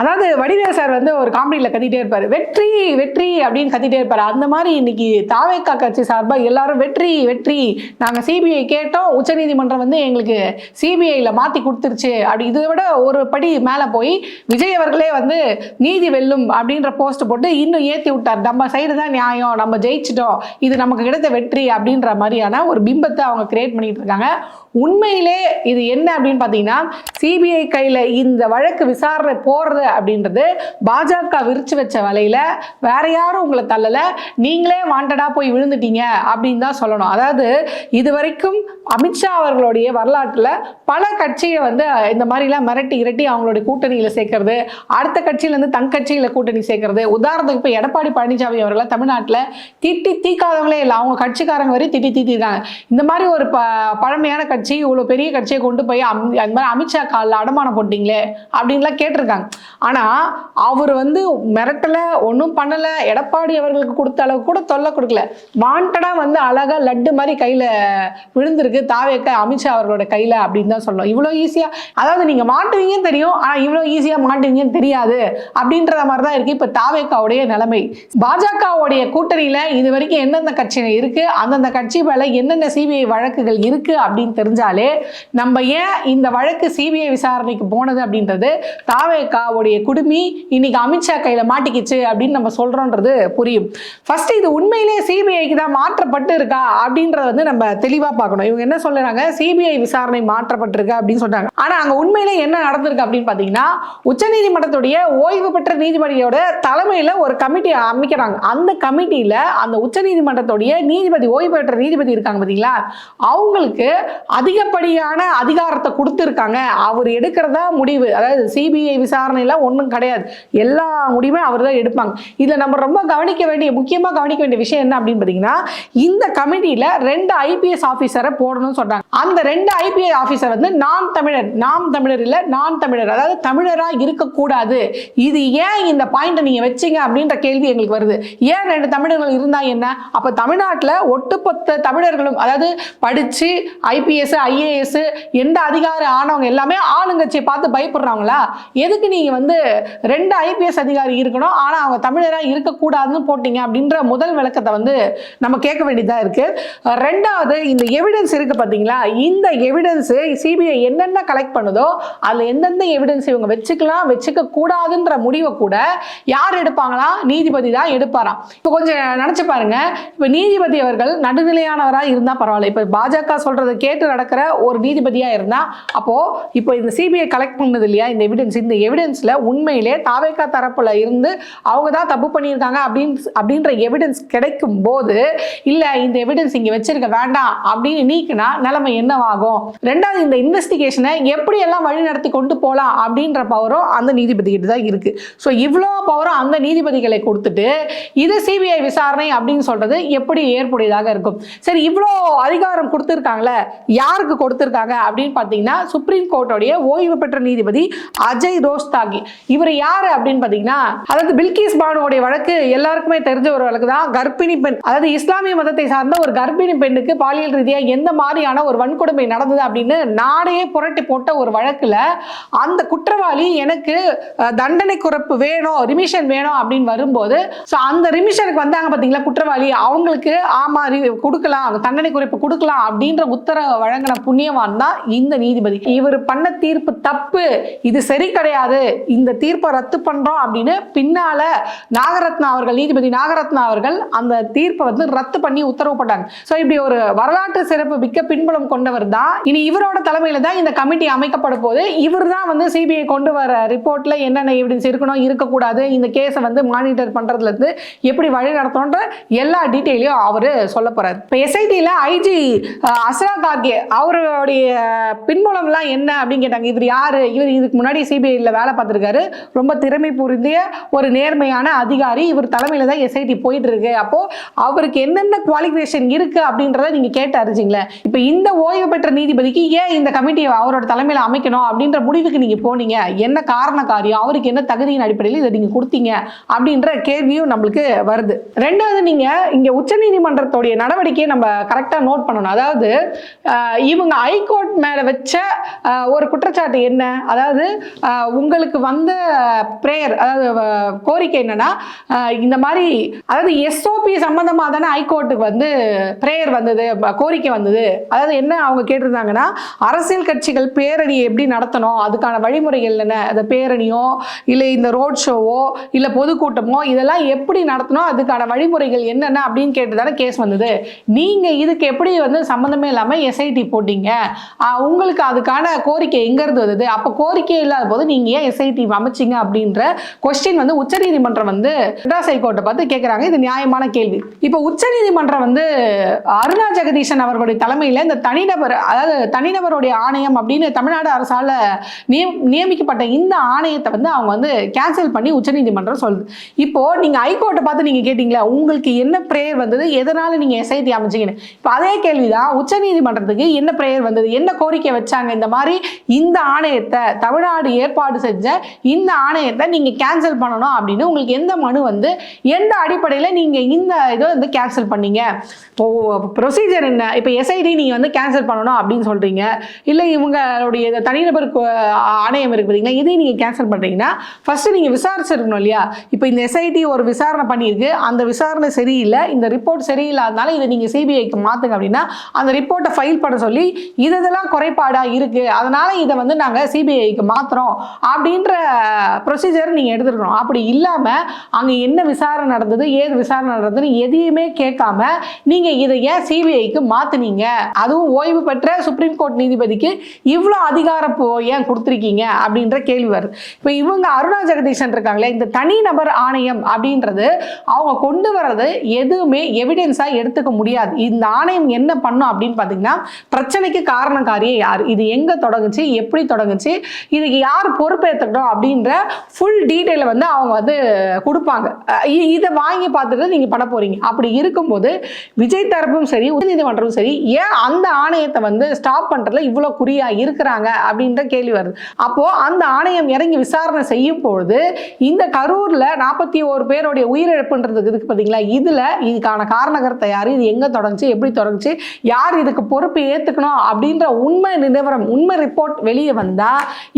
அதாவது வடிவேல் சார் வந்து ஒரு காமெடியில் கத்திட்டே இருப்பார். வெற்றி வெற்றி அப்படின்னு கத்திட்டே இருப்பார். அந்த மாதிரி இன்னைக்கு தாவேக்கா கட்சி சார்பாக எல்லாரும் வெற்றி வெற்றி. நாங்கள் சிபிஐ கேட்டோம். உச்சநீதிமன்றம் வந்து எங்களுக்கு சிபிஐயில் மாற்றி கொடுத்துருச்சு. அப்படி இதை விட ஒரு படி மேலே போய் விஜய் அவர்களே வந்து நீதி வெல்லும் அப்படின்ற போஸ்ட் போட்டு இன்னும் ஏற்றி விட்டார். நம்ம சைடு தான் நியாயம். நம்ம ஜெயிச்சிட்டோம். இது நமக்கு கிடைத்த வெற்றி அப்படின்ற மாதிரியான ஒரு பிம்பத்தை அவங்க கிரியேட் பண்ணிட்டு இருக்காங்க. உண்மையிலே இது என்ன அப்படின்னு பார்த்தீங்கன்னா சிபிஐ கையில் இந்த வழக்கு விசாரணை போடுறது அப்படின்றது பாஜக விரிச்சு வச்ச வலையில வேற யாரும் உங்களை தள்ளல. நீங்களே வாண்டடா போய் விழுந்துட்டீங்க அப்படின்னு தான் சொல்லணும். அதாவது இது வரைக்கும் அமித்ஷா அவர்களுடைய வரலாற்றில் பல கட்சியை வந்து இந்த மாதிரிலாம் மிரட்டி இரட்டி அவங்களுடைய கூட்டணியில் சேர்க்கறது அடுத்த கட்சியிலேருந்து தன் கட்சியில் கூட்டணி சேர்க்கறது உதாரணத்துக்கு இப்போ எடப்பாடி பழனிசாமி அவர்களை தமிழ்நாட்டில் திட்டி தீக்காதவங்களே இல்லை அவங்க கட்சிக்காரங்க வரையும் திட்டி தீத்திருக்காங்க. இந்த மாதிரி ஒரு ப பழமையான கட்சி இவ்வளோ பெரிய கட்சியை கொண்டு போய் அம் அந்த மாதிரி அமித்ஷா காலில் அடமானம் போட்டிங்களே அப்படின்லாம் கேட்டிருக்காங்க. ஆனால் அவர் வந்து மிரட்டலை ஒன்றும் பண்ணலை எடப்பாடி அவர்களுக்கு கொடுத்த அளவுக்கு கூட தொல்லை கொடுக்கல. வாண்டடாக வந்து அழகாக லட்டு மாதிரி கையில் விழுந்திருக்கு தாவேக்க அமித்ஷா அவர்களோட கையில் அப்படின்னு தான் சொல்லணும். இவ்வளோ ஈஸியாக அதாவது நீங்கள் மாட்டுவீங்கன்னு தெரியும் ஆனால் இவ்வளோ ஈஸியாக மாட்டுவீங்கன்னு தெரியாது அப்படின்ற மாதிரி தான் இருக்குது இப்போ தாவேக்காவுடைய நிலைமை. பாஜகவுடைய கூட்டணியில் இது வரைக்கும் எந்தெந்த கட்சிகள் இருக்குது அந்தந்த கட்சி மேலே என்னென்ன சிபிஐ வழக்குகள் இருக்குது அப்படின்னு தெரிஞ்சாலே நம்ம ஏன் இந்த வழக்கு சிபிஐ விசாரணைக்கு போனது அப்படின்றது தாவேக்காவுடைய குடுமி இன்னைக்கு அமித்ஷா கையில் மாட்டிக்கிச்சு அப்படின்னு நம்ம சொல்கிறோன்றது புரியும். ஃபர்ஸ்ட் இது உண்மையிலே சிபிஐக்கு தான் மாற்றப்பட்டு இருக்கா அப்படின்றத வந்து நம்ம தெளிவாக பார்க்கணும். இவங்க என்ன சொல்றாங்க சிபிஐ விசாரணை மாற்றப்பட்டிருக்கு அப்படின்னு சொல்றாங்க. ஆனால் அங்கே உண்மையிலே என்ன நடந்திருக்கு அப்படின்னு பார்த்தீங்கன்னா உச்சநீதிமன்றத்துடைய ஓய்வு பெற்ற நீதிபதியோட தலைமையில் ஒரு கமிட்டி அமைக்கிறாங்க. அந்த கமிட்டியில் அந்த உச்சநீதிமன்றத்துடைய நீதிபதி ஓய்வு பெற்ற நீதிபதி இருக்காங்க பார்த்தீங்களா அவங்களுக்கு அதிகப்படியான அதிகாரத்தை கொடுத்துருக்காங்க. அவர் எடுக்கிறதா முடிவு. அதாவது சிபிஐ விசாரணைலாம் ஒன்றும் கிடையாது. எல்லா முடிவுமே அவர் தான் எடுப்பாங்க. இதில் நம்ம ரொம்ப கவனிக்க வேண்டிய முக்கியமாக கவனிக்க வேண்டிய விஷயம் என்ன அப்படின்னு பார்த்தீங்கன்னா இந்த கமிட்டியில் ரெண்டு ஐபிஎஸ் ஆஃபீஸரை போடணும்னு சொல்கிறாங்க அந்த ரெண்டு ஐபிஎஸ் ஆஃபீஸர் வந்து நாம் தமிழர் நாம் தமிழர் இல்லை நான் தமிழர். அதாவது தமிழராக இருக்கக்கூடாது. இது ஏன் இந்த பாயிண்ட்டை நீங்கள் வச்சிங்க அப்படின்ற கேள்வி எங்களுக்கு வருது. ஏன் ரெண்டு தமிழர்கள் இருந்தால் என்ன? அப்போ தமிழ்நாட்டில் ஒட்டுமொத்த தமிழர்களும் அதாவது படித்து ஐபிஎஸ் ஐஏஎஸ் எந்த அதிகாரம் ஆனவங்க எல்லாமே ஆளுங்கட்சியை பார்த்து பயப்படுறாங்களா? எதுக்கு நீங்கள் வந்து வந்து ரெண்டு ஐபிஎஸ் அதிகாரி இருக்கணும். ஆனால் அவங்க தமிழராக இருக்கக்கூடாதுன்னு போட்டீங்க அப்படின்ற முதல் விளக்கத்தை வந்து நம்ம கேட்க வேண்டியதாக இருக்குது ரெண்டாவது இந்த எவிடன்ஸ் இருக்கு பார்த்தீங்களா இந்த எவிடன்ஸு சிபிஐ என்னென்ன கலெக்ட் பண்ணுதோ அதில் எந்தெந்த எவிடன்ஸ் இவங்க வச்சுக்கலாம் வச்சுக்க கூடாதுன்ற முடிவை கூட யார் எடுப்பாங்களா? நீதிபதி தான் எடுப்பாராம் இப்போ கொஞ்சம் நினச்சி பாருங்க. இப்போ நீதிபதி அவர்கள் நடுநிலையானவராக இருந்தால் பரவாயில்ல. இப்போ பாஜக சொல்கிறத கேட்டு நடக்கிற ஒரு நீதிபதியாக இருந்தால் அப்போது இப்போ இந்த சிபிஐ கலெக்ட் பண்ணது இல்லையா? இந்த எவிடன்ஸ் இந்த எவிடன்ஸில் உண்மையிலே தாவேக்கா தரப்புல இருந்து அவங்க தான் தப்பு பண்ணியிருக்காங்க அப்படின்னு அப்படின்ற எவிடன்ஸ் கிடைக்கும் போது இல்லை இந்த எவிடன்ஸ் இங்கே வச்சிருக்க வேண்டாம் அப்படின்னு நீக்கினா நிலைமை என்னவாகும்? ரெண்டாவது இந்த இன்வெஸ்டிகேஷனை எப்படி எல்லாம் வழி நடத்தி கொண்டு போகலாம் அப்படின்ற பவரும் அந்த நீதிபதி கிட்ட தான் இருக்கு. ஸோ இவ்வளோ பவரும் அந்த நீதிபதிகளை கொடுத்துட்டு இது சிபிஐ விசாரணை அப்படின்னு சொல்றது எப்படி ஏற்புடையதாக இருக்கும்? சரி இவ்வளோ அதிகாரம் கொடுத்துருக்காங்களே யாருக்கு கொடுத்துருக்காங்க அப்படின்னு பார்த்தீங்கன்னா சுப்ரீம் கோர்ட்டோடைய ஓய்வு பெற்ற நீதிபதி அஜய் ரோஸ்தாகி. இவர் யாரு அப்படின்னு பார்த்தீங்கன்னா அதாவது பில்கிஸ் பானுவோடைய வழக்கு எல்லாருக்குமே தெரிஞ்ச ஒரு வழக்கு தான். கர்ப்பிணி பெண் அதாவது இஸ்லாமிய மதத்தை சார்ந்த ஒரு கர்ப்பிணி பெண்ணுக்கு பாலியல் ரீதியாக எந்த மாதிரியான ஒரு வன்கொடுமை நடந்தது அப்படின்னு நாடே புரட்டி போட்ட ஒரு வழக்குல அந்த குற்றவாளி எனக்கு தண்டனை குறைப்பு வேணும் ரிமிஷன் வேணும் அப்படின்னு வரும்போது ஸோ அந்த ரிமிஷனுக்கு வந்தாங்க பார்த்தீங்களா குற்றவாளி. அவங்களுக்கு ஆமா கொடுக்கலாம் தண்டனை குறைப்பு கொடுக்கலாம் அப்படின்ற உத்தரவை வழங்கின புண்ணியவான் தான் இந்த நீதிபதி. இவர் பண்ண தீர்ப்பு தப்பு இது சரி கிடையாது இந்த தீர்ப்பை ரத்து பண்ணுறோம் அப்படின்னு பின்னால் நாகரத்னா அவர்கள் நீதிபதி நாகரத்னா அவர்கள் அந்த தீர்ப்பை வந்து ரத்து பண்ணி உத்தரவு போட்டாங்க. ஸோ இப்படி ஒரு வரலாற்று சிறப்பு மிக்க பின்புலம் கொண்டவர் தான். இனி இவரோட தலைமையில் தான் இந்த கமிட்டி அமைக்கப்படும் போது இவர் தான் வந்து சிபிஐ கொண்டு வர ரிப்போர்ட்டில் என்னென்ன எவிடன்ஸ் இருக்கணும் இருக்கக்கூடாது இந்த கேஸை வந்து மானிட்டர் பண்ணுறதுலேருந்து எப்படி வழி நடத்தணுன்ற எல்லா டீட்டெயிலையும் அவர் சொல்ல போகிறார் இப்போ எஸ்ஐடியில் ஐஜி அஸ்ரா கார்கே அவருடைய பின்புலம்லாம் என்ன அப்படின்னு கேட்டாங்க. இவர் யார்? இவர் இதுக்கு முன்னாடி சிபிஐயில் வேலை பார்த்துருக்காரு ரொம்ப திறமை புரிந்திய ஒரு நேர்மையான அதிகாரி இவர் தலைமையில் தான் எஸ்ஐடி போயிட்டு இருக்கு அப்போ அவருக்கு என்னென்ன குவாலிஃபிகேஷன் இருக்கு அப்படின்றத நீங்க கேட்டு அறிஞ்சிங்களே இப்போ இந்த ஓய்வு பெற்ற நீதிபதிக்கு ஏன் இந்த கமிட்டியை அவரோட தலைமையில் அமைக்கணும் அப்படின்ற முடிவுக்கு நீங்க போனீங்க? என்ன காரண காரியம் அவருக்கு என்ன தகுதியின் அடிப்படையில் இதை நீங்க கொடுத்தீங்க? அப்படின்ற கேள்வியும் நம்மளுக்கு வருது. ரெண்டாவது நீங்க இங்க உச்சநீதிமன்றத்துடைய நடவடிக்கையை நம்ம கரெக்டா நோட் பண்ணணும். அதாவது இவங்க ஹைகோர்ட் மேல வச்ச ஒரு குற்றச்சாட்டு என்ன? அதாவது உங்களுக்கு வந்த ப்ரேயர் அதாவது கோரிக்கை என்னன்னா இந்த மாதிரி அதாவது எஸ்ஓபி சம்பந்தமாக தானே ஹைகோர்ட்டுக்கு வந்து ப்ரேயர் வந்தது கோரிக்கை வந்தது. அதாவது என்ன அவங்க கேட்டிருந்தாங்கன்னா அரசியல் கட்சிகள் பேரணி எப்படி நடத்தணும் அதுக்கான வழிமுறைகள் என்ன அந்த பேரணியோ இல்லை இந்த ரோட் ஷோவோ இல்லை பொதுக்கூட்டமோ இதெல்லாம் எப்படி நடத்தணும் அதுக்கான வழிமுறைகள் என்னென்ன அப்படின்னு கேட்டு தானே கேஸ் வந்தது. நீங்கள் இதுக்கு எப்படி வந்து சம்மந்தமே இல்லாமல் எஸ்ஐடி போட்டீங்க? உங்களுக்கு அதுக்கான கோரிக்கை எங்கேருந்து வந்தது? அப்போ கோரிக்கை இல்லாத போது நீங்கள் ஏன் எஸ்ஐடி அமைச்சிங்க அப்படின்ற கொஸ்டின் வந்து உச்சநீதிமன்றம் வந்து மெட்ராஸ் ஹைகோர்ட்டை பார்த்து கேட்குறாங்க இது நியாயமான கேள்வி. இப்போ உச்சநீதிமன்றம் வந்து அருணா ஜெகதீசன் அவர்களுடைய தலைமையில் இந்த தனிநபர் அதாவது தனிநபருடைய ஆணையம் அப்படின்னு தமிழ்நாடு அரசால் நியம் நியமிக்கப்பட்ட இந்த ஆணையத்தை வந்து அவங்க வந்து கேன்சல் பண்ணி உச்சநீதிமன்றம் சொல்லுது. இப்போ நீங்கள் ஹைகோர்ட்டை பார்த்து நீங்கள் கேட்டிங்களா? உங்களுக்கு என்ன ப்ரேயர் வந்தது? எதனால் நீங்கள் எஸ்ஐடி அமைச்சிங்கன்னு? இப்போ அதே கேள்விதான் உச்சநீதிமன்றத்துக்கு என்ன ப்ரேயர் வந்தது? என்ன கோரிக்கை வச்சாங்க? இந்த மாதிரி இந்த ஆணையத்தை தமிழ்நாடு ஏற்பாடு செஞ்ச இந்த ஆணையத்தை நீங்கள் கேன்சல் பண்ணணும் அப்படின்னு உங்களுக்கு எந்த மனு வந்து எந்த அடிப்படையில் நீங்கள் இந்த இதை வந்து கேன்சல் பண்ணீங்க? ப்ரொசீஜர் என்ன? இப்போ எஸ்ஐடி நீங்கள் வந்து கேன்சல் பண்ணணும் அப்படின்னு சொல்கிறீங்க இல்லை இவங்களுடைய தனிநபர் ஆணையம் இருக்கு பார்த்தீங்களா இதையும் நீங்கள் கேன்சல் பண்ணுறீங்கன்னா ஃபஸ்ட்டு நீங்கள் விசாரிச்சிருக்கணும் இல்லையா? இப்போ இந்த எஸ்ஐடி ஒரு விசாரணை பண்ணியிருக்கு. அந்த விசாரணை சரியில்லை. இந்த ரிப்போர்ட் சரியில்லாதனால இதை நீங்கள் சிபிஐக்கு மாற்றுங்க அப்படின்னா அந்த ரிப்போர்ட்டை ஃபைல் பண்ண சொல்லி இதெல்லாம் குறைபாடாக இருக்குது அதனால் இதை வந்து நாங்கள் சிபிஐக்கு மாற்றுறோம் அப்படின்ற ப்ரொசீஜர் நீங்கள் எடுத்துருக்கணும். அப்படி இல்லாமல் அங்கே என்ன விசாரணை நடந்தது ஏது விசாரணை நடந்ததுன்னு எதையுமே கேட்காம நீங்கள் இதை ஏன் சிபிஐக்கு மாற்றுனீங்க அதுவும் ஓய்வு பெற்ற சுப்ரீம் கோர்ட் நீதிபதிக்கு இவ்வளோ அதிகாரம் ஏன் கொடுத்துருக்கீங்க? அப்படின்ற கேள்வி வருது. இப்போ இவங்க அருணா ஜெகதீஷன் இருக்காங்களே இந்த தனிநபர் ஆணையம் அப்படின்றது அவங்க கொண்டு வர்றது எதுவுமே எவிடென்ஸாக எடுத்துக்க முடியாது. இந்த ஆணையம் என்ன பண்ணும் அப்படின்னு பார்த்தீங்கன்னா பிரச்சனைக்கு காரணக்காரியே யார்? இது எங்கே தொடங்குச்சு? எப்படி தொடங்குச்சு? இதுக்கு யார் பொறுப்பேற்றுக்கணும் அப்படின்ற ஃபுல் டீட்டெயிலை வந்து அவங்க வந்து கொடுப்பாங்க. இதை வாங்கி பார்த்துட்டு நீங்கள் பண்ண போறீங்க. அப்படி இருக்கும்போது விஜய் தரப்பும் சரி உச்சநீதிமன்றமும் சரி ஏன் அந்த ஆணையத்தை வந்து ஸ்டாப் பண்ணுறதுல இவ்வளோ குறியா இருக்கிறாங்க அப்படின்ற கேள்வி வருது. அப்போ அந்த ஆணையம் இறங்கி விசாரணை செய்யும் பொழுது இந்த கரூர்ல நாற்பத்தி ஓரு பேருடைய உயிரிழப்புன்றதுக்கு இருக்கு பார்த்தீங்களா இதுல இதுக்கான காரணகர்த்தை யாரு? இது எங்க தொடங்குச்சு? எப்படி தொடங்குச்சு? யார் இதுக்கு பொறுப்பு ஏத்துக்கணும்? அப்படின்ற உண்மை நிலவரம் உண்மை ரிப்போர்ட் வெளியே வந்தா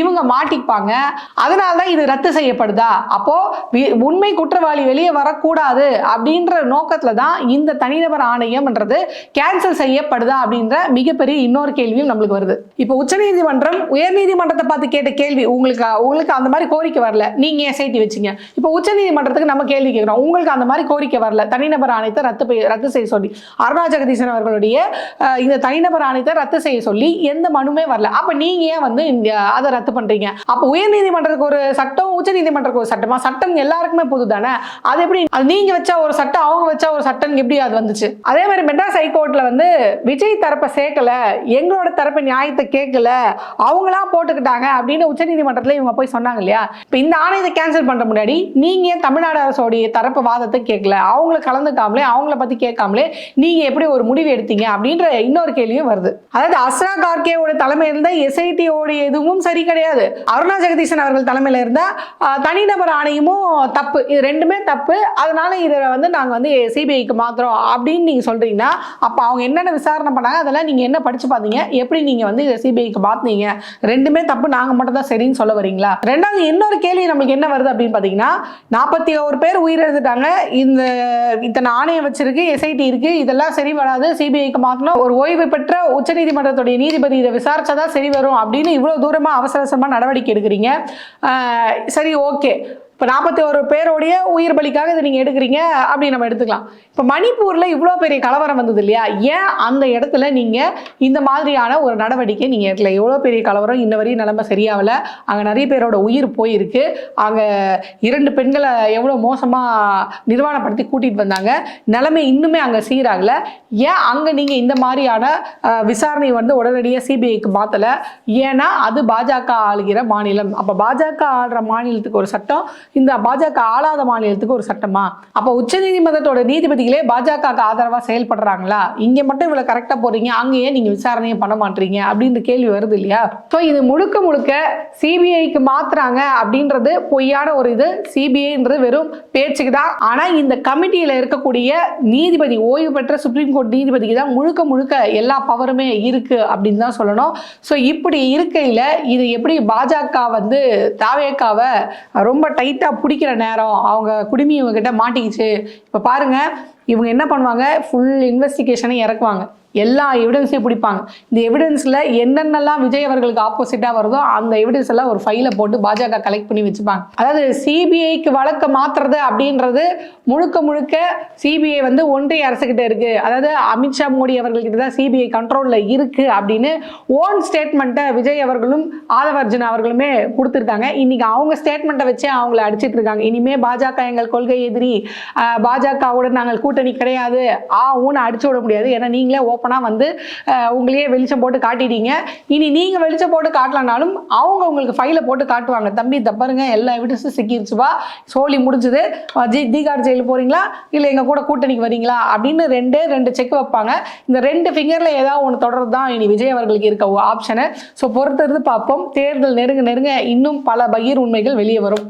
இவங்க மாட்டிப்பாங்க. அதனால தான் இது ரத்து செய்யப்படுதா? அப்போ வி- உண்மை குற்றவாளி வெளியே வரக்கூடாது அப்படின்ற நோக்கத்துல தான் இந்த தனிநபர் ஆணையம்ன்றது கேன்சல் செய்யப்படுதா அப்படின்ற மிகப்பெரிய இன்னொரு கேள்வியும் நம்மளுக்கு வருது. இப்போ உச்சநீதிமன்றம் உயர்நீதிமன்றத்தை பார்த்து கேட்ட கேள்வி உங்களுக்கு உங்களுக்கு அந்த மாதிரி கோரிக்கை வரல. நீங்க எஸ்ஐடி வச்சீங்க? இப்போ உச்சநீதிமன்றத்துக்கு நம்ம கேள்வி கேட்கிறோம். உங்களுக்கு அந்த மாதிரி கோரிக்கை வரல. தனிநபர் ஆணையத்தை ரத்து ரத்து செய்ய சொல்லி. அருணா ஜெகதீசன் அவர்களுடைய இந்த தனிநபர் ஆணையத்தை ரத்து செய்ய சொல்லி எந்த மனுமே வரல. அப்ப நீங்க ஏன் வந்து அதை ரத்து பண்றீங்க? அப்ப நீதிமன்றத்துக்கு ஒரு சட்டம் உச்ச நீதிமன்றத்துக்கு ஒரு சட்டமா? சட்டம் எல்லாருக்குமே பொது தானே அது எப்படி அது நீங்க வச்ச ஒரு சட்டம் அவங்க வச்ச ஒரு சட்டம் எப்படி அது வந்துச்சு? அதே மாதிரி மெட்ராஸ் ஹைகோர்ட்ல வந்து விஜய் தரப்பை சேர்க்கல எங்களோட தரப்பு நியாயத்தை கேட்கல அவங்களா போட்டுக்கிட்டாங்க அப்படின்னு உச்ச நீதிமன்றத்துல இவங்க போய் சொன்னாங்க இல்லையா? இப்போ இந்த ஆணையத்தை கேன்சல் பண்ற முன்னாடி நீங்க தமிழ்நாடு அரசோடைய தரப்பு வாதத்தை கேட்கல? அவங்கள கலந்துக்காமலே அவங்கள பத்தி கேட்காமலே நீங்க எப்படி ஒரு முடிவு எடுத்தீங்க? அப்படின்ற இன்னொரு கேள்வியும் வருது. அதாவது அஸ்ரா கார்கேவோட தலைமையில் இருந்த எஸ்ஐடி எதுவும் சரி கிடையாது. அருணா ஜெகதீசன் அவர்கள் தலைமையில் இருந்தால் தனிநபர் ஆணையமும் தப்பு. இது ரெண்டுமே தப்பு. அதனால இதை வந்து நாங்கள் வந்து சிபிஐக்கு மாத்திரம் அப்படின்னு நீங்கள் சொல்கிறீங்கன்னா அப்போ அவங்க என்னென்ன விசாரணை பண்ணாங்க அதெல்லாம் நீங்கள் என்ன படித்து பார்த்தீங்க எப்படி நீங்கள் வந்து இதை சிபிஐக்கு மாற்றினீங்க ரெண்டுமே தப்பு. நாங்கள் மட்டும் தான் சரின்னு சொல்ல வரீங்களா? ரெண்டாவது இன்னொரு கேள்வி நமக்கு என்ன வருது அப்படின்னு பார்த்தீங்கன்னா நாற்பத்தி ஒரு பேர் உயிரிழந்துட்டாங்க. இந்த இத்தனை ஆணையம் வச்சிருக்கு எஸ்ஐடி இருக்கு இதெல்லாம் சரி வராது சிபிஐக்கு மாற்றணும் ஒரு ஓய்வு பெற்ற உச்சநீதிமன்றத்துடைய நீதிபதி இதை விசாரிச்சாதான் சரி வரும் அப்படின்னு இவ்வளோ தூரமாக அவசர அவசரமாக நடவடிக்கை எடுக்கிறீங்க. சரி ஓகே. இப்போ நாற்பத்தி ஒரு பேருடைய உயிர் பலிக்காக இதை நீங்கள் எடுக்கிறீங்க அப்படி நம்ம எடுத்துக்கலாம். இப்போ மணிப்பூரில் இவ்வளோ பெரிய கலவரம் வந்தது இல்லையா? ஏன் அந்த இடத்துல நீங்கள் இந்த மாதிரியான ஒரு நடவடிக்கை நீங்கள் எடுக்கல எவ்வளோ பெரிய கலவரம் இன்ன வரையும் நிலமை சரியாகல அங்கே நிறைய பேரோட உயிர் போயிருக்கு அங்கே இரண்டு பெண்களை எவ்வளோ மோசமாக நிர்வாணப்படுத்தி கூட்டிகிட்டு வந்தாங்க நிலைமை இன்னுமே அங்கே சீராகல. ஏன் அங்கே நீங்கள் இந்த மாதிரியான விசாரணை வந்து உடனடியாக சிபிஐக்கு மாற்றலை ஏன்னா அது பாஜக ஆளுகிற மாநிலம். அப்போ பாஜக ஆளுகிற மாநிலத்துக்கு ஒரு சட்டம் இந்த பாஜக ஆளாத மாநிலத்துக்கு ஒரு சட்டமா? அப்போ உச்சநீதிமன்றத்தோட நீதிபதிகளே பாஜகவுக்கு ஆதரவா செயல்படுறாங்களா? இங்க மட்டும் இவ்வளவு கரெக்டா போறீங்க. அங்கேயே நீங்க விசாரணையே பண்ண மாட்டீங்க அப்படின்ற கேள்வி வருது இல்லையா? ஸோ இது முழுக்க முழுக்க சிபிஐக்கு மாத்துறாங்க அப்படின்றது பொய்யான ஒரு இது. சிபிஐன்றது வெறும் பேச்சுக்கு தான். ஆனா இந்த கமிட்டியில இருக்கக்கூடிய நீதிபதி ஓய்வு பெற்ற சுப்ரீம் கோர்ட் நீதிபதிக்கு தான் முழுக்க முழுக்க எல்லா பவருமே இருக்கு அப்படின்னு தான் சொல்லணும். ஸோ இப்படி இருக்கையில இது எப்படி பாஜக வந்து தாவேக்காவை ரொம்ப கரெக்டாக பிடிக்கிற நேரம் அவங்க குடுமி இவங்ககிட்ட மாட்டிக்கிச்சு. இப்போ பாருங்க இவங்க என்ன பண்ணுவாங்க? ஃபுல் இன்வெஸ்டிகேஷனை இறக்குவாங்க. எல்லா எவிடன்ஸையும் பிடிப்பாங்க. இந்த எவிடன்ஸில் என்னென்னலாம் விஜய் அவர்களுக்கு ஆப்போசிட்டாக வருதோ அந்த எவிடன்ஸ் எல்லாம் ஒரு ஃபைலை போட்டு பாஜக கலெக்ட் பண்ணி வச்சுப்பாங்க. அதாவது சிபிஐக்கு வழக்க மாற்றுறது அப்படின்றது முழுக்க முழுக்க சிபிஐ வந்து ஒன்றிய அரசுக்கிட்ட இருக்குது அதாவது அமித்ஷா மோடி அவர்கள்கிட்ட தான் சிபிஐ கண்ட்ரோலில் இருக்குது அப்படின்னு ஓன் ஸ்டேட்மெண்ட்டை விஜய் அவர்களும் ஆதவர்ஜுன் அவர்களுமே கொடுத்துருக்காங்க. இன்றைக்கி அவங்க ஸ்டேட்மெண்ட்டை வச்சே அவங்கள அடிச்சிட்டு இருக்காங்க. இனிமேல் பாஜக எங்கள் கொள்கை எதிரி பாஜகவுடன் நாங்கள் கூட்டணி கூட்டணி கிடையாது. ஆ ஊனை அடிச்சு விட முடியாது. ஏன்னா நீங்களே ஓப்பனாக வந்து உங்களையே வெளிச்சம் போட்டு காட்டிட்டீங்க. இனி நீங்கள் வெளிச்சம் போட்டு காட்டலனாலும் அவங்க உங்களுக்கு ஃபைலை போட்டு காட்டுவாங்க. தம்பி தப்பாருங்க எல்லா எவிடன்ஸும் சிக்கிருச்சுப்பா சோலி முடிஞ்சுது. ஜி தீகார் ஜெயில் போகிறீங்களா இல்லை எங்கள் கூட கூட்டணிக்கு வரீங்களா? அப்படின்னு ரெண்டு ரெண்டு செக் வைப்பாங்க. இந்த ரெண்டு ஃபிங்கரில் ஏதாவது ஒன்று தொடர்றது தான் இனி விஜய் அவர்களுக்கு இருக்க ஆப்ஷனு ஸோ பொறுத்திருந்து பார்ப்போம். தேர்தல் நெருங்க நெருங்க இன்னும் பல பகிர் உண்மைகள் வெளியே வரும்.